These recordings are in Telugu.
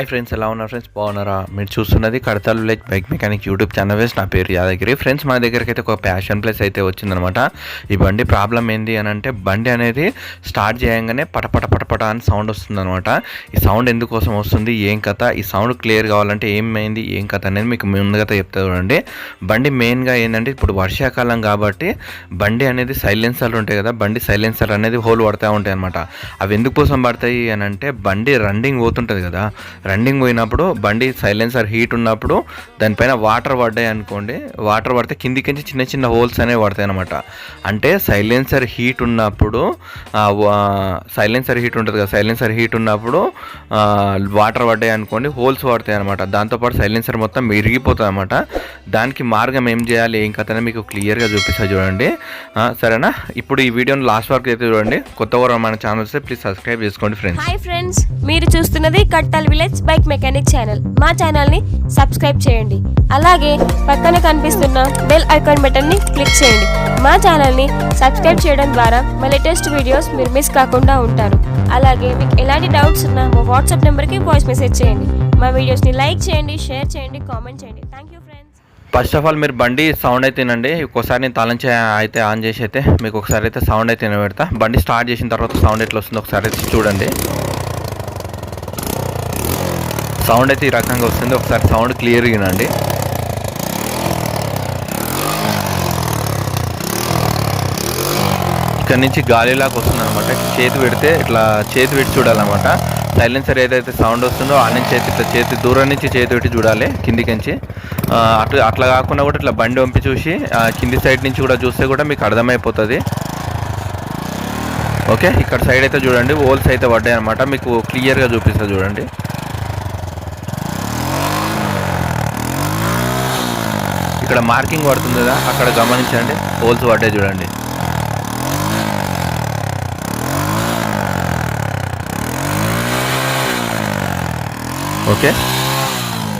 హాయ్ ఫ్రెండ్స్ ఎలా ఉన్నారు ఫ్రెండ్స్ బాగున్నారా? మీరు చూస్తున్నది కడతాలు like bike mechanic YouTube channel వేసి నా పేరు యాదగిరి. ఫ్రెండ్స్ మన దగ్గరికి అయితే ఒక ప్యాషన్ ప్లేస్ అయితే వచ్చిందనమాట ఈ బండి ప్రాబ్లం ఏంది అని అంటే బండి అనేది స్టార్ట్ చేయంగానే పటపట పటపట అని సౌండ్ వస్తుందనమాట ఈ సౌండ్ ఎందుకోసం వస్తుంది? ఏం కథ? ఈ సౌండ్ క్లియర్ కావాలంటే ఏమైంది? ఏం కథ అనేది మీకు ముందుగా చెప్తా చూడండి. బండి మెయిన్గా ఏంటంటే ఇప్పుడు వర్షాకాలం కాబట్టి బండి అనేది సైలెన్సర్లు ఉంటాయి కదా బండి సైలెన్సర్ అనేది హోల్ పడతా ఉంటాయి అనమాట అవి ఎందుకోసం పడతాయి అని అంటే బండి రన్నింగ్ పోతుంటుంది కదా. రన్నింగ్ పోయినప్పుడు బండి సైలెన్సర్ హీట్ ఉన్నప్పుడు దానిపైన వాటర్ పడ్డాయి అనుకోండి వాటర్ పడితే కిందికించి చిన్న చిన్న హోల్స్ అనేవి పడతాయి అనమాట అంటే సైలెన్సర్ హీట్ ఉన్నప్పుడు సైలెన్సర్ హీట్ ఉంటుంది కదా సైలెన్సర్ హీట్ ఉన్నప్పుడు వాటర్ పడ్డాయి అనుకోండి హోల్స్ పడతాయి అనమాట దాంతోపాటు సైలెన్సర్ మొత్తం విరిగిపోతుంది అనమాట దానికి మార్గం ఏం చేయాలి ఏం కథనే మీకు క్లియర్గా చూపిస్తా చూడండి. సరేనా? ఇప్పుడు ఈ వీడియోని లాస్ట్ వరకు అయితే చూడండి. కొత్త వారు మన ఛానల్ వస్తే ప్లీజ్ సబ్స్క్రైబ్ చేసుకోండి ఫ్రెండ్స్. హాయ్ ఫ్రెండ్స్ మీరు చూస్తున్నది కట్టల్ విలేజ్ బైక్ మెకానిక్ ఛానల్ మా ఛానల్ని సబ్స్క్రైబ్ చేయండి. అలాగే పక్కన కనిపిస్తున్న బెల్ ఐకాన్ బటన్ని క్లిక్ చేయండి. మా ఛానల్ని సబ్స్క్రైబ్ చేయడం ద్వారా మా లేటెస్ట్ వీడియోస్ మీరు మిస్ కాకుండా ఉంటారు. అలాగే మీకు ఎలాంటి డౌట్స్ ఉన్నా మా వాట్సాప్ నెంబర్కి వాయిస్ మెసేజ్ చేయండి. మా వీడియోస్ని లైక్ చేయండి షేర్ చేయండి కామెంట్ చేయండి. Thank you friends first of all మీరు బండి సౌండ్ అయితే తినండి. ఒక్కోసారి నేను తాళం అయితే ఆన్ చేసి అయితే మీకు ఒకసారి అయితే సౌండ్ అయితే పెడతా బండి స్టార్ట్ చేసిన తర్వాత సౌండ్ ఎట్లా వస్తుందో ఒకసారి అయితే చూడండి. సౌండ్ అయితే ఈ రకంగా వస్తుంది. ఒకసారి సౌండ్ క్లియర్ వినండి. ఇక్కడ నుంచి గాలిలాగా వస్తుంది అనమాట చేతి పెడితే ఇట్లా చేతి పెట్టి చూడాలన్నమాట. సైలెన్సర్ ఏదైతే సౌండ్ వస్తుందో ఆ నుంచి చేతి ఇట్లా చేతి దూరం నుంచి చేతి పెట్టి చూడాలి కిందికి నుంచి. అటు అట్లా అట్లా కాకుండా కూడా ఇట్లా బండి వంపి చూసి కింది సైడ్ నుంచి కూడా చూస్తే కూడా మీకు అర్థమైపోతుంది. ఓకే? ఇక్కడ సైడ్ అయితే చూడండి. హోల్స్ అయితే పడ్డాయి అనమాట మీకు క్లియర్గా చూపిస్తుంది చూడండి. ఇక్కడ మార్కింగ్ పడుతుంది కదా అక్కడ గమనించండి. హోల్స్ పడ్డాయి చూడండి. ఓకే.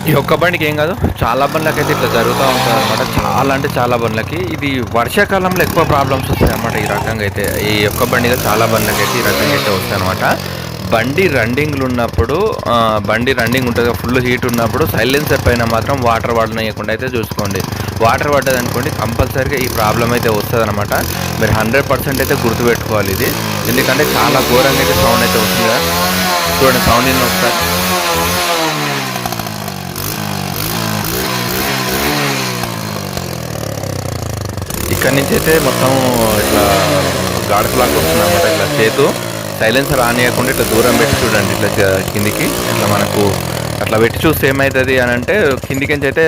ఈ ఒక్క బండికి ఏం కాదు చాలా బండ్లకి అయితే ఇట్లా జరుగుతూ ఉంటుంది అనమాట చాలా అంటే చాలా బండ్లకి. ఇది వర్షాకాలంలో ఎక్కువ ప్రాబ్లమ్స్ వస్తాయి అనమాట ఈ రకంగా అయితే. ఈ ఒక్క బండిగా చాలా బండ్లకి అయితే ఈ రకంగా అయితే వస్తాయి అనమాట బండి రన్నింగ్లు ఉన్నప్పుడు బండి రన్నింగ్ ఉంటుంది ఫుల్ హీట్ ఉన్నప్పుడు సైలెన్సర్ పైన మాత్రం వాటర్ పడనీయకుండా అయితే చూసుకోండి. వాటర్ పడ్డది అనుకోండి కంపల్సరీగా ఈ ప్రాబ్లం అయితే వస్తుంది అనమాట మీరు హండ్రెడ్ పర్సెంట్ అయితే గుర్తుపెట్టుకోవాలి ఇది. ఎందుకంటే చాలా ఘోరంగా అయితే సౌండ్ అయితే వస్తుంది కదా. చూడండి సౌండ్ ఇన్ని ఒకసారి ఇక్కడి నుంచి అయితే మొత్తం ఇట్లా గాడకులాగా వస్తుంది అనమాట ఇట్లా చేతు. సైలెన్సర్ ఆన్ చేయకుండా ఇట్లా దూరం పెట్టి చూడండి ఇట్లా కిందికి. ఇట్లా మనకు అట్లా పెట్టి చూస్తే ఏమవుతుంది అని అంటే కిందికి నుంచి అయితే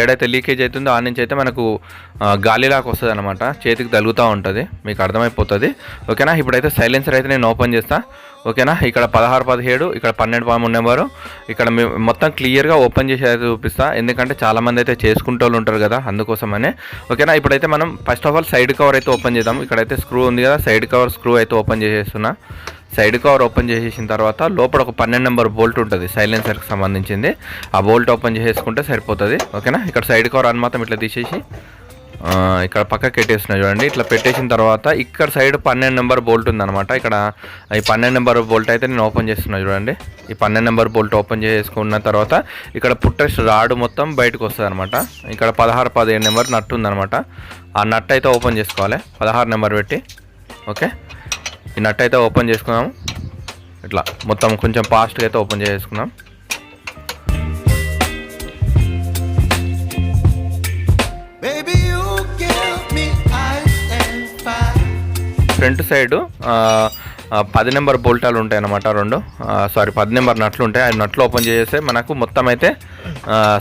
ఏడైతే లీకేజ్ అవుతుందో ఆ నుంచి అయితే మనకు గాలిలాగా వస్తుంది అనమాట చేతికి తగులుతూ ఉంటుంది. మీకు అర్థమైపోతుంది. ఓకేనా? ఇప్పుడైతే సైలెన్సర్ అయితే నేను ఓపెన్ చేస్తాను ఓకేనా? ఇక్కడ పదహారు పదిహేడు ఇక్కడ పన్నెండు పదమూడు నెంబరు. ఇక్కడ మేము మొత్తం క్లియర్గా ఓపెన్ చేసి అయితే చూపిస్తా. ఎందుకంటే చాలామంది అయితే చేసుకుంటూ వాళ్ళు ఉంటారు కదా అందుకోసమనే. ఓకేనా? ఇప్పుడైతే మనం first of all side cover అయితే ఓపెన్ చేద్దాం. ఇక్కడైతే స్క్రూ ఉంది కదా సైడ్ కవర్ స్క్రూ అయితే ఓపెన్ చేసేస్తున్నా. సైడ్ కవర్ ఓపెన్ చేసేసిన తర్వాత లోపల ఒక పన్నెండు నెంబర్ బోల్ట్ ఉంటుంది సైలెన్సర్కి సంబంధించింది. ఆ బోల్ట్ ఓపెన్ చేసేసుకుంటే సరిపోతుంది ఓకేనా? ఇక్కడ సైడ్ కవర్ అని మాత్రం ఇట్లా తీసేసి ఇక్కడ పక్కకి పెట్టేసిన చూడండి. ఇట్లా పెట్టేసిన తర్వాత ఇక్కడ సైడ్ పన్నెండు నెంబర్ బోల్ట్ ఉందన్నమాట. ఇక్కడ ఈ పన్నెండు నెంబర్ బోల్ట్ అయితే నేను ఓపెన్ చేస్తున్నా చూడండి. ఈ పన్నెండు నెంబర్ బోల్ట్ ఓపెన్ చేసుకున్న తర్వాత ఇక్కడ పుట్టెస్ రాడ్ మొత్తం బయటకు వస్తుంది అనమాట ఇక్కడ పదహారు పదిహేను నెంబర్ నట్టు ఉందన్నమాట. ఆ నట్ అయితే ఓపెన్ చేసుకోవాలి పదహారు నెంబర్ పెట్టి ఓకే? ఈ నట్ అయితే ఓపెన్ చేసుకున్నాము ఇట్లా మొత్తం కొంచెం ఫాస్ట్గా అయితే ఓపెన్ చేసుకున్నాం. ఫ్రంట్ సైడ్ పది నెంబర్ బోల్టాలు ఉంటాయి అన్నమాట రెండు సారీ పది నెంబర్ నట్లు ఉంటాయి. ఆ నట్లు ఓపెన్ చేసేస్తే మనకు మొత్తం అయితే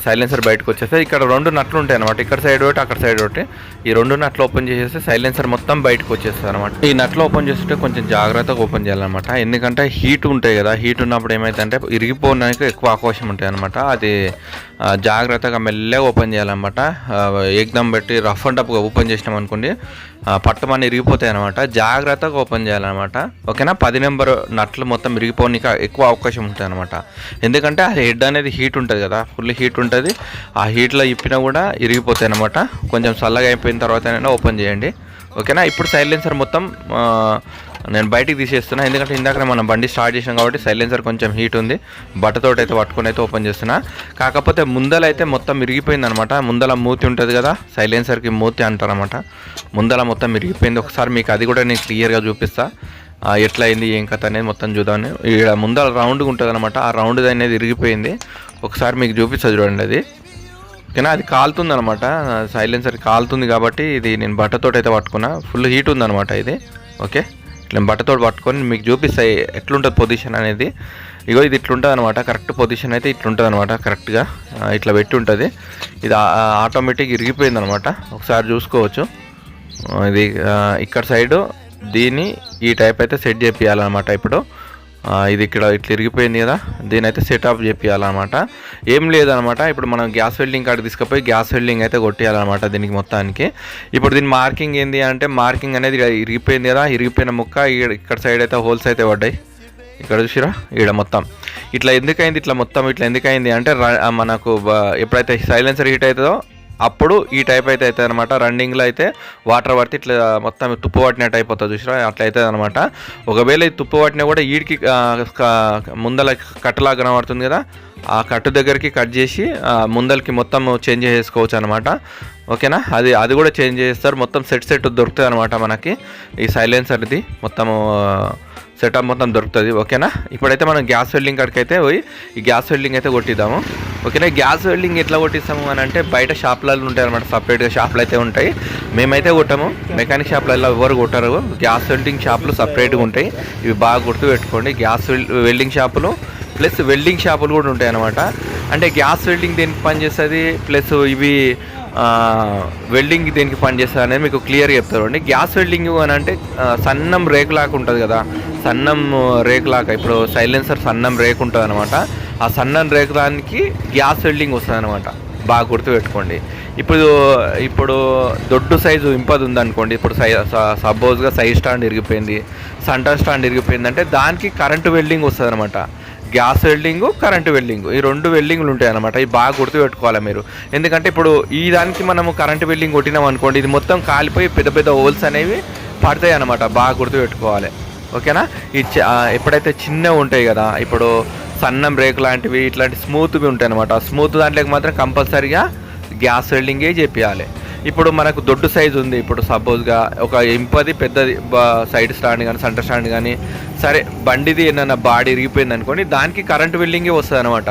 సైలెన్సర్ బయటకు వచ్చేస్తే ఇక్కడ రెండు నట్లు ఉంటాయి అనమాట ఇక్కడ సైడ్ ఒకటి అక్కడ సైడ్ ఒకటి. ఈ రెండు నట్లు ఓపెన్ చేసేస్తే సైలెన్సర్ మొత్తం బయటకు వచ్చేస్తుంది అనమాట ఈ నట్లు ఓపెన్ చేస్తుంటే కొంచెం జాగ్రత్తగా ఓపెన్ చేయాలన్నమాట. ఎందుకంటే హీట్ ఉంటాయి కదా హీట్ ఉన్నప్పుడు ఏమైందంటే ఇరిగిపోవడానికి ఎక్కువ అవకాశం ఉంటాయి అనమాట అది జాగ్రత్తగా మెల్లగా ఓపెన్ చేయాలన్నమాట. ఆ, పెట్టి రఫ్ అండ్ టఫ్గా ఓపెన్ చేసినాం అనుకోండి పట్టమని ఇరిగిపోతాయి అనమాట జాగ్రత్తగా ఓపెన్ చేయాలన్నమాట. ఓకేనా? పది నెంబర్ నట్లు మొత్తం ఇరిగిపోవడానికి ఎక్కువ అవకాశం ఉంటుంది అనమాట ఎందుకంటే ఆ హెడ్ అనేది హీట్ ఉంటుంది కదా. ఫుల్ హీట్ ఉంటుంది. ఆ హీట్లో ఇప్పినా కూడా ఇరిగిపోతాయి అనమాట కొంచెం చల్లగా అయిపోయిన తర్వాతనైనా ఓపెన్ చేయండి. ఓకేనా? ఇప్పుడు సైలెన్సర్ మొత్తం నేను బయటికి తీసేస్తున్నా. ఎందుకంటే ఇందాక మనం బండి స్టార్ట్ చేసాం కాబట్టి సైలెన్సర్ కొంచెం హీట్ ఉంది. బట్టతోటి అయితే పట్టుకొని అయితే ఓపెన్ చేస్తున్నా. కాకపోతే ముందల అయితే మొత్తం ఇరిగిపోయింది అనమాట ముందల మూతి ఉంటుంది కదా సైలెన్సర్కి మూతి అంటారనమాట ముందల మొత్తం ఇరిగిపోయింది. ఒకసారి మీకు అది కూడా నేను క్లియర్గా చూపిస్తా. ఎట్లా అయింది ఏం కథ అనేది మొత్తం చూద్దామని. ఇక్కడ ముందర రౌండ్గా ఉంటుంది అనమాట ఆ రౌండ్ అనేది ఇరిగిపోయింది. ఒకసారి మీకు చూపిస్తా చూడండి అది. ఓకేనా అది కాలుతుంది అనమాట సైలెన్సర్ కాలుతుంది కాబట్టి ఇది నేను బట్టతోటి అయితే పట్టుకున్నా. ఫుల్ హీట్ ఉందన్నమాట ఇది. ఓకే ఇట్లా బట్టతోటి పట్టుకొని మీకు చూపిస్తాయి ఎట్లుంటుంది పొజిషన్ అనేది. ఇగో ఇది ఇట్లుంటుంది అనమాట కరెక్ట్ పొజిషన్ అయితే ఇట్లుంటుంది అనమాట కరెక్ట్గా ఇట్లా పెట్టి ఉంటుంది. ఇది ఆటోమేటిక్ ఇరిగిపోయింది అనమాట ఒకసారి చూసుకోవచ్చు. ఇది ఇక్కడ సైడు దీన్ని ఈ టైప్ అయితే సెట్ చేపియాలన్నమాట ఇప్పుడు. ఇది ఇక్కడ ఇట్లా ఇరిగిపోయింది కదా దీని అయితే సెటప్ చేపియాలన్నమాట ఏం లేదనమాట ఇప్పుడు మనం గ్యాస్ వెల్డింగ్ కాడికి తీసుకుపోయి గ్యాస్ వెల్డింగ్ అయితే కొట్టేయాలన్నమాట దీనికి మొత్తానికి. ఇప్పుడు దీని మార్కింగ్ ఏంది అంటే మార్కింగ్ అనేది ఇరిగిపోయింది కదా ఇరిగిపోయిన ముక్క ఇక్కడ సైడ్ అయితే హోల్స్ అయితే పడ్డాయి. ఇక్కడ చూసిరా? ఈడ మొత్తం. ఇట్లా ఎందుకైంది ఇట్లా మొత్తం? ఇట్లా ఎందుకైంది అంటే మనకు ఎప్పుడైతే సైలెన్సర్ హీట్ అవుతుందో అప్పుడు ఈ టైప్ అయితే అవుతుంది అనమాట రన్నింగ్లో అయితే వాటర్ పడితే ఇట్లా మొత్తం తుప్పు పట్టినట్టు అయిపోతుంది చూసిరా అట్లా అవుతుంది అనమాట ఒకవేళ ఈ తుప్పు పట్టినా కూడా ఈడికి ముందల కట్టలా కనబడుతుంది కదా? ఆ కట్టు దగ్గరికి కట్ చేసి ముందలకి మొత్తం చేంజ్ చేసుకోవచ్చు అనమాట ఓకేనా? అది అది కూడా చేంజ్ చేస్తారు. మొత్తం సెట్ సెట్ దొరుకుతుంది అనమాట మనకి. ఈ సైలెన్సర్ది మొత్తము సెటప్ మొత్తం దొరుకుతుంది ఓకేనా? ఇప్పుడైతే మనం గ్యాస్ వెల్డింగ్ కాడికి అయితే పోయి ఈ గ్యాస్ వెల్డింగ్ అయితే కొట్టిద్దాము. ఓకేనా? గ్యాస్ వెల్డింగ్ ఎట్లా కొట్టిస్తాము అని అంటే బయట షాప్లలో ఉంటాయి అనమాట సపరేట్గా షాపులు అయితే ఉంటాయి. మేమైతే కొట్టాము మెకానిక్ షాప్లలో ఎవరు కొట్టరు. గ్యాస్ వెల్డింగ్ షాపులు సపరేట్గా ఉంటాయి. ఇవి బాగా గుర్తు పెట్టుకోండి. గ్యాస్ వెల్- వెల్డింగ్ షాపులు ప్లస్ వెల్డింగ్ షాపులు కూడా ఉంటాయి అనమాట అంటే గ్యాస్ వెల్డింగ్ దేనికి పనిచేస్తుంది ప్లస్ ఇవి వెల్డింగ్ దేనికి పనిచేస్తుంది అనేది మీకు క్లియర్గా చెప్తారు అండి. గ్యాస్ వెల్డింగ్ అని అంటే సన్నం సన్నం రేకులాగా ఉంటుంది కదా. సన్నం రేకులాగా ఇప్పుడు సైలెన్సర్ సన్నం రేకు ఉంటుంది అనమాట ఆ సన్నం రేకు దానికి గ్యాస్ వెల్డింగ్ వస్తుంది అనమాట బాగా గుర్తుపెట్టుకోండి. ఇప్పుడు ఇప్పుడు దొడ్డు సైజు ఇంపది ఉందనుకోండి ఇప్పుడు సై సపోజ్గా సైజ్ స్టాండ్ ఇరిగిపోయింది. సెంటర్ స్టాండ్ ఇరిగిపోయింది అంటే దానికి కరెంటు వెల్డింగ్ వస్తుంది అనమాట గ్యాస్ వెల్డింగ్ కరెంటు వెల్డింగ్. ఈ రెండు వెల్డింగ్లు ఉంటాయి అనమాట ఇవి బాగా గుర్తుపెట్టుకోవాలి మీరు. ఎందుకంటే ఇప్పుడు ఈ దానికి మనము కరెంటు వెల్డింగ్ కొట్టినాం అనుకోండి ఇది మొత్తం కాలిపోయి పెద్ద పెద్ద హోల్స్ అనేవి పడతాయి అనమాట బాగా గుర్తుపెట్టుకోవాలి. ఓకేనా? ఈ ఎప్పుడైతే చిన్నవి ఉంటాయి కదా ఇప్పుడు సన్నం బ్రేక్ లాంటివి ఇట్లాంటి స్మూత్వి ఉంటాయి అనమాట స్మూత్ దాంట్లోకి మాత్రం కంపల్సరీగా గ్యాస్ వెల్డింగే చేపియాలి ఇప్పుడు మనకు దొడ్డు సైజు ఉంది. ఇప్పుడు సపోజ్గా ఒక ఇంపది పెద్దది సైడ్ స్టాండ్ కానీ సెంటర్ స్టాండ్ కానీ సరే బండిది ఏదైనా బాడీ ఇరిగిపోయింది అనుకోండి దానికి కరెంట్ వెల్డింగే వస్తుంది అనమాట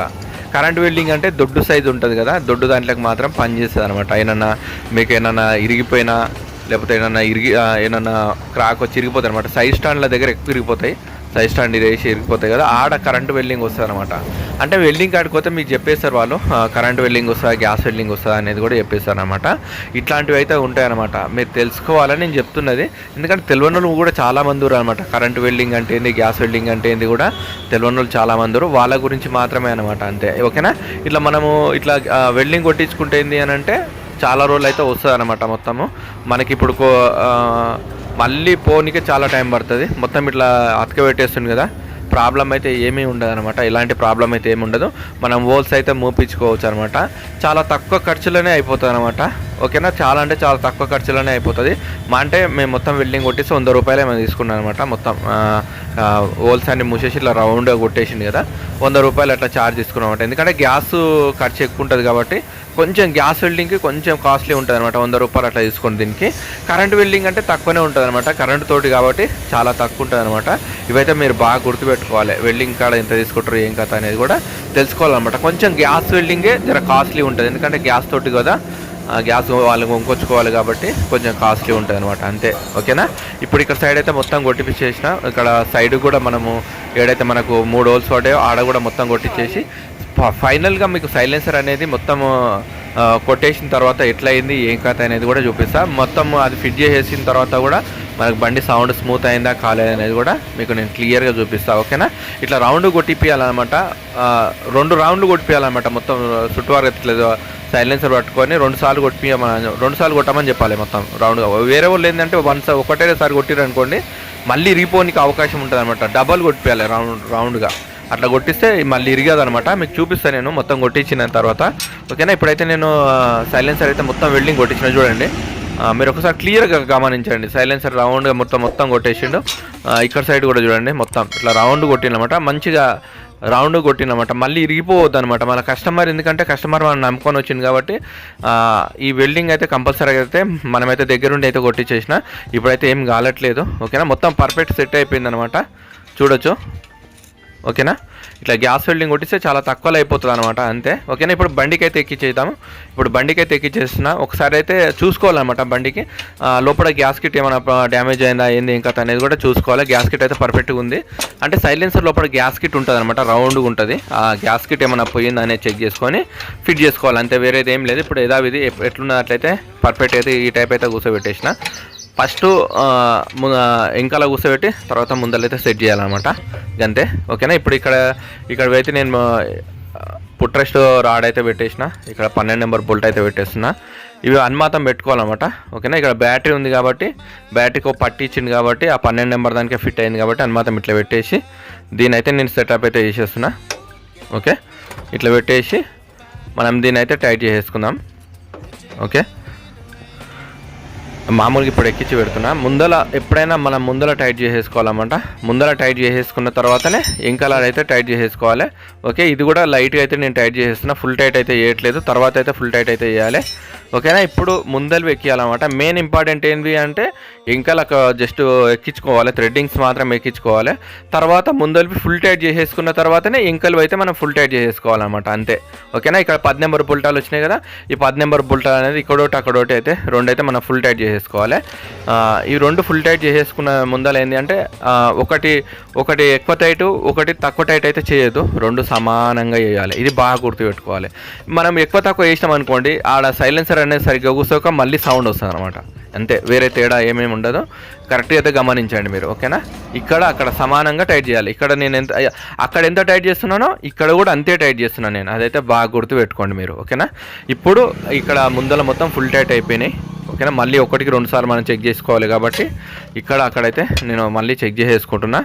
కరెంట్ వెల్డింగ్ అంటే దొడ్డు సైజు ఉంటుంది కదా దొడ్డు దాంట్లోకి మాత్రం పనిచేస్తుంది అనమాట ఏమన్నా మీకు ఏమన్నా ఇరిగిపోయినా లేకపోతే ఏమన్నా ఇరిగి ఏమన్నా క్రాక్ వచ్చి ఇరిగిపోతాయి అనమాట సైడ్ స్టాండ్ల దగ్గర ఎక్కువ ఇరిగిపోతాయి. సైడ్ స్టాండ్ వేసి ఇరిగిపోతాయి కదా. ఆడ కరెంట్ వెల్డింగ్ వస్తుంది అనమాట అంటే వెల్డింగ్ కాడికి పోతే మీకు చెప్పేస్తారు వాళ్ళు కరెంట్ వెల్డింగ్ వస్తుందా గ్యాస్ వెల్డింగ్ వస్తుందా అనేది కూడా చెప్పేస్తారు అనమాట ఇట్లాంటివి అయితే ఉంటాయన్నమాట. మీరు తెలుసుకోవాలని నేను చెప్తున్నది. ఎందుకంటే తెలియని కూడా చాలామంది అనమాట కరెంట్ వెల్డింగ్ అంటే ఏంది గ్యాస్ వెల్డింగ్ అంటే ఏంది కూడా తెలియని చాలామంది చాలా వాళ్ళ గురించి మాత్రమే అనమాట అంతే. ఓకేనా? ఇట్లా మనము ఇట్లా వెల్డింగ్ కొట్టించుకుంటే ఏంది అని అంటే చాలా రోజులు అయితే వస్తుంది అనమాట మొత్తము. మనకి ఇప్పుడు కో- మళ్ళీ పోనీకే చాలా టైం పడుతుంది. మొత్తం ఇట్లా అతక పెట్టేస్తుంది కదా. ప్రాబ్లం అయితే ఏమీ ఉండదు అనమాట ఇలాంటి ప్రాబ్లం అయితే ఏమి ఉండదు. మనం హోల్స్ అయితే మూపించుకోవచ్చు అనమాట చాలా తక్కువ ఖర్చులోనే అయిపోతుంది అనమాట ఓకేనా? చాలా అంటే చాలా తక్కువ ఖర్చులోనే అయిపోతుంది. మా అంటే మేము మొత్తం వెల్డింగ్ కొట్టేసి వంద రూపాయలే మేము తీసుకున్నాం అనమాట మొత్తం హోల్స్ అన్ని మూసేసి ఇట్లా రౌండ్గా కొట్టేసింది కదా. వంద రూపాయలు అట్లా ఛార్జ్ తీసుకున్నాం అనమాట ఎందుకంటే గ్యాస్ ఖర్చు ఎక్కువ ఉంటుంది కాబట్టి కొంచెం గ్యాస్ వెల్డింగ్కి కొంచెం కాస్ట్లీ ఉంటుంది అనమాట వంద రూపాయలు అట్లా తీసుకుని దీనికి. కరెంట్ వెల్డింగ్ అంటే తక్కువనే ఉంటుంది అనమాట కరెంట్ తోటి కాబట్టి చాలా తక్కువ ఉంటుంది అనమాట ఇవైతే మీరు బాగా గుర్తుపెట్టుకోవాలి. వెల్డింగ్ కాడ ఎంత తీసుకుంటారు ఏం కథ అనేది కూడా తెలుసుకోవాలన్నమాట. కొంచెం గ్యాస్ వెల్డింగే జర కాస్ట్లీ ఉంటుంది. ఎందుకంటే గ్యాస్ తోటి కదా గ్యాస్ వాళ్ళు వంకొచ్చుకోవాలి కాబట్టి కొంచెం కాస్ట్లీ ఉంటుంది అనమాట అంతే. ఓకేనా? ఇప్పుడు ఇక్కడ సైడ్ అయితే మొత్తం కొట్టిపించేసిన ఇక్కడ సైడ్ కూడా మనము ఏడైతే మనకు మూడు హోల్స్ పడ్డాయో ఆడ కూడా మొత్తం కొట్టించేసి ఫ- ఫైనల్గా మీకు సైలెన్సర్ అనేది మొత్తం కొట్టేసిన తర్వాత ఎట్లయింది ఏం కథ అనేది కూడా చూపిస్తా. మొత్తం అది ఫిట్ చేసేసిన తర్వాత కూడా మనకు బండి సౌండ్ స్మూత్ అయిందా కాలేదు అనేది కూడా మీకు నేను క్లియర్గా చూపిస్తా ఓకేనా? ఇట్లా రౌండ్ కొట్టిపియాలన్నమాట. రెండు రౌండ్లు కొట్టిపియాలన్నమాట మొత్తం చుట్టువారు ఇట్లా సైలెన్సర్ పట్టుకొని రెండు సార్లు కొట్టిపియమని రెండు సార్లు కొట్టమని చెప్పాలి మొత్తం రౌండ్గా. వేరే వాళ్ళు ఏంటంటే వన్ సార్ ఒకటేసారి కొట్టిరు అనుకోండి మళ్ళీ రీపోనికి అవకాశం ఉంటుంది అనమాట డబల్ కొట్టిపోయాలి రౌండ్ రౌండ్గా. అట్లా కొట్టిస్తే మళ్ళీ ఇరిగదనమాట మీకు చూపిస్తాను నేను మొత్తం కొట్టించిన తర్వాత. ఓకేనా? ఇప్పుడైతే నేను సైలెన్సర్ అయితే మొత్తం వెల్డింగ్ కొట్టించిన చూడండి. మీరు ఒకసారి క్లియర్గా గమనించండి. సైలెన్సర్ రౌండ్గా మొత్తం మొత్తం కొట్టేసిండు. ఇక్కడ సైడ్ కూడా చూడండి మొత్తం. ఇట్లా రౌండ్ కొట్టినమాట మంచిగా రౌండ్ కొట్టినమాట మళ్ళీ ఇరిగిపోవద్దు అనమాట మన కస్టమర్ ఎందుకంటే కస్టమర్ మనం నమ్ముకొని వచ్చింది కాబట్టి ఈ వెల్డింగ్ అయితే కంపల్సరీగా అయితే మనమైతే దగ్గరుండి అయితే కొట్టించేసిన ఇప్పుడైతే ఏం కాలట్లేదు ఓకేనా? మొత్తం పర్ఫెక్ట్ సెట్ అయిపోయింది అనమాట చూడొచ్చు. ఓకేనా? ఇట్లా గ్యాస్ వెల్డింగ్ కొట్టిస్తే చాలా తక్కువలో అయిపోతుంది అనమాట అంతే. ఓకేనా? ఇప్పుడు బండికి అయితే ఎక్కిచ్చేద్దాము. ఇప్పుడు బండికి అయితే ఎక్కిచ్చేస్తున్నా. ఒకసారి అయితే చూసుకోవాలన్నమాట బండికి. లోపల గ్యాస్ కిట్ ఏమైనా డ్యామేజ్ అయిందా ఏంది ఇంకా అనేది కూడా చూసుకోవాలి. గ్యాస్ కిట్ అయితే పర్ఫెక్ట్గా ఉంది. అంటే సైలెన్సర్ లోపల గ్యాస్ కిట్ ఉంటుంది అనమాట రౌండ్గా ఉంటుంది. ఆ గ్యాస్ కిట్ ఏమైనా పోయిందా అనేది చెక్ చేసుకొని ఫిట్ చేసుకోవాలి. అంతే వేరేది ఏం లేదు. ఇప్పుడు యథావిధి ఎట్లున్నట్లయితే పర్ఫెక్ట్ అయితే ఈ టైప్ అయితే కూర్చోబెట్టేసిన. ఫస్ట్ ఇంకాల కూర్చోబెట్టి తర్వాత ముందలైతే సెట్ చేయాలన్నమాట. అంతే ఓకేనా? ఇప్పుడు ఇక్కడ ఇక్కడ అయితే నేను పుట్రెస్ట్ రాడ్ అయితే పెట్టేసిన. ఇక్కడ పన్నెండు నెంబర్ బుల్ట్ అయితే పెట్టేస్తున్నా. ఇవి అన్మాతం పెట్టుకోవాలన్నమాట. ఓకేనా? ఇక్కడ బ్యాటరీ ఉంది కాబట్టి బ్యాటరీకి ఒక పట్టి ఇచ్చింది కాబట్టి ఆ పన్నెండు నెంబర్ దానికే ఫిట్ అయింది కాబట్టి అన్మాతం ఇట్లా పెట్టేసి దీని అయితే నేను సెటప్ అయితే చేసేస్తున్నా. ఓకే? ఇట్లా పెట్టేసి మనం దీని అయితే టైట్ చేసేసుకుందాం. ఓకే? మామూలుగా ఇప్పుడు ఎక్కించి పెడుతున్నా. ముందల ఎప్పుడైనా మనం ముందల టైట్ చేసేసుకోవాలన్నమాట. ముందల టైట్ చేసేసుకున్న తర్వాతనే ఇంకలర్ అయితే టైట్ చేసేసుకోవాలి. ఓకే ఇది కూడా లైట్గా అయితే నేను టైట్ చేసేస్తున్నా. ఫుల్ టైట్ అయితే చేయట్లేదు తర్వాత అయితే ఫుల్ టైట్ అయితే చేయాలి ఓకేనా? ఇప్పుడు ముందలు ఎక్కియాలన్నమాట. మెయిన్ ఇంపార్టెంట్ ఏంటి అంటే ఇంకా జస్ట్ ఎక్కించుకోవాలి థ్రెడ్డింగ్స్ మాత్రం ఎక్కించుకోవాలి. తర్వాత ముందలిపి ఫుల్ టైట్ చేసేసుకున్న తర్వాతనే ఇంకలు అయితే మనం ఫుల్ టైట్ చేసేసుకోవాలన్నమాట అంతే. ఓకేనా? ఇక్కడ పది నెంబర్ బుల్టాలు వచ్చినాయి కదా? ఈ పది నెంబర్ బుల్టాలు అనేది ఇక్కడోటి అక్కడోటి అయితే రెండు అయితే మనం ఫుల్ టైట్ చేసేసుకోవాలి. ఈ రెండు ఫుల్ టైట్ చేసేసుకున్న ముందల ఏంటి అంటే ఒకటి ఒకటి ఎక్కువ టైట్ ఒకటి తక్కువ టైట్ అయితే చేయొద్దు. రెండు సమానంగా చేయాలి. ఇది బాగా గుర్తుపెట్టుకోవాలి. మనం ఎక్కువ తక్కువ చేసినాం అనుకోండి ఆడ సైలెన్సర్ అనేది సరిగ్గా కూర్చోక మళ్ళీ సౌండ్ వస్తుంది అనమాట అంతే వేరే తేడా ఏమేమి ఉండదు కరెక్ట్గా అయితే గమనించండి మీరు ఓకేనా? ఇక్కడ అక్కడ సమానంగా టైట్ చేయాలి. ఇక్కడ నేను ఎంత అక్కడ ఎంత టైట్ చేస్తున్నానో ఇక్కడ కూడా అంతే టైట్ చేస్తున్నాను నేను. అదైతే బాగా గుర్తు పెట్టుకోండి మీరు ఓకేనా? ఇప్పుడు ఇక్కడ ముందల మొత్తం ఫుల్ టైట్ అయిపోయినాయి ఓకేనా? మళ్ళీ ఒకటికి రెండు సార్లు మనం చెక్ చేసుకోవాలి కాబట్టి ఇక్కడ అక్కడైతే నేను మళ్ళీ చెక్ చేసేసుకుంటున్నా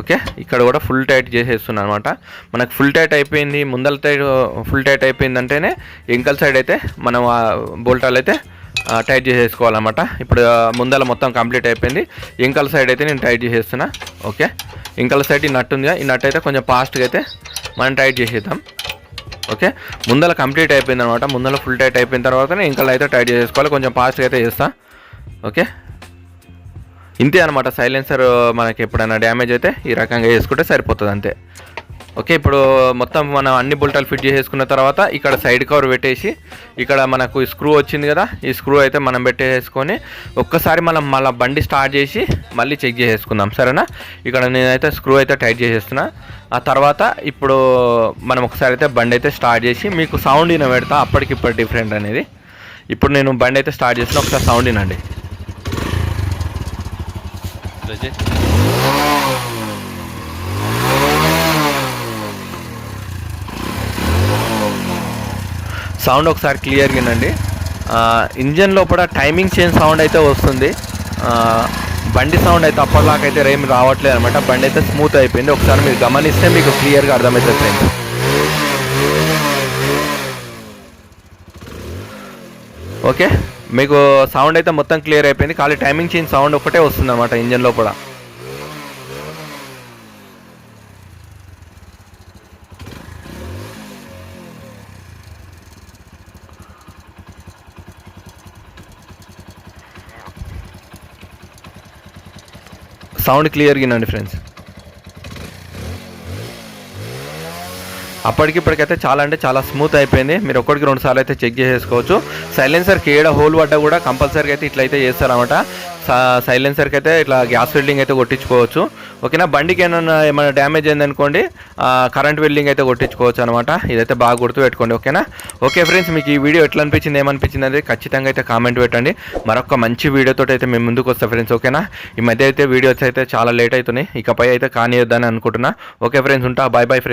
ఓకే? ఇక్కడ కూడా ఫుల్ టైట్ చేసేస్తున్నాను అనమాట మనకు ఫుల్ టైట్ అయిపోయింది ముందల టైట్ ఫుల్ టైట్ అయిపోయింది అంటేనే ఎంకల్ సైడ్ అయితే మనం బోల్టాలు అయితే టైట్ చేసేసుకోవాలన్నమాట. ఇప్పుడు ముందల మొత్తం కంప్లీట్ అయిపోయింది. ఇంకల సైడ్ అయితే నేను టైట్ చేసేస్తున్నా. ఓకే? ఇంకల సైడ్ ఈ నట్టు ఉందిగా ఈ నట్టు అయితే కొంచెం ఫాస్ట్గా అయితే మనం టైట్ చేసేద్దాం. ఓకే? ముందల కంప్లీట్ అయిపోయింది అనమాట ముందల ఫుల్ టైట్ అయిపోయిన తర్వాతనే ఇంకల్ అయితే టైట్ చేసుకోవాలి కొంచెం ఫాస్ట్గా అయితే చేస్తా. ఓకే? ఇంతే అనమాట సైలెన్సర్ మనకి ఎప్పుడైనా డ్యామేజ్ అయితే ఈ రకంగా చేసుకుంటే సరిపోతుంది అంతే ఓకే ఇప్పుడు మొత్తం మనం అన్ని బుల్టాలు ఫిట్ చేసేసుకున్న తర్వాత ఇక్కడ సైడ్ కవర్ పెట్టేసి ఇక్కడ మనకు స్క్రూ వచ్చింది కదా ఈ స్క్రూ అయితే మనం పెట్టేసుకొని ఒక్కసారి మనం మళ్ళీ బండి స్టార్ట్ చేసి మళ్ళీ చెక్ చేసేసుకుందాం సరేనా? ఇక్కడ నేనైతే స్క్రూ అయితే టైట్ చేసేస్తున్నా. ఆ తర్వాత ఇప్పుడు మనం ఒకసారి అయితే బండి అయితే స్టార్ట్ చేసి మీకు సౌండ్ ఇన పెడతా అప్పటికిప్పుడు డిఫరెంట్ అనేది. ఇప్పుడు నేను బండి అయితే స్టార్ట్ చేసిన ఒకసారి సౌండ్ వినండి సౌండ్ ఒకసారి క్లియర్గా వినండి. ఇంజన్ లోపల టైమింగ్ చేంజ్ సౌండ్ అయితే వస్తుంది. బండి సౌండ్ అయితే అప్పటిలాకైతే ఏమి రావట్లేదు అనమాట బండి అయితే స్మూత్ అయిపోయింది. ఒకసారి మీరు గమనిస్తే మీకు క్లియర్గా అర్థమవుతుంది ఫ్రెండ్స్. ఓకే? మీకు సౌండ్ అయితే మొత్తం క్లియర్ అయిపోయింది. ఖాళీ టైమింగ్ చేంజ్ సౌండ్ ఒకటే వస్తుంది అనమాట ఇంజన్ లోపల. సౌండ్ క్లియర్గా వినండి ఫ్రెండ్స్. అప్పటికిప్పటికైతే చాలా అంటే చాలా స్మూత్ అయిపోయింది. మీరు ఒక్కడికి రెండు సార్లు అయితే చెక్ చేసేసుకోవచ్చు. సైలెన్సర్కి ఏడ హోల్ పడ్డా కూడా కంపల్సరీగా అయితే ఇట్లయితే చేస్తారనమాట సైలెన్సర్కి అయితే ఇట్లా గ్యాస్ వెల్డింగ్ అయితే కొట్టించుకోవచ్చు. ఓకేనా? బండికి ఏమైనా ఏమైనా డ్యామేజ్ అయిందనుకోండి కరెంట్ వెల్డింగ్ అయితే కొట్టించుకోవచ్చు అనమాట ఇదైతే బాగా గుర్తు పెట్టుకోండి ఓకేనా? ఓకే ఫ్రెండ్స్ మీకు ఈ వీడియో ఎట్లా అనిపించింది ఏమనిపించింది అనేది ఖచ్చితంగా అయితే కామెంట్ పెట్టండి. మరొక మంచి వీడియోతో అయితే మేము ముందుకు వస్తాం ఫ్రెండ్స్ ఓకేనా? ఈ మధ్య అయితే వీడియోస్ అయితే చాలా లేట్ అవుతున్నాయి. ఇకపై అయితే కానియొద్దని అనుకుంటున్నా. ఓకే ఫ్రెండ్స్ ఉంటా. Bye bye friends.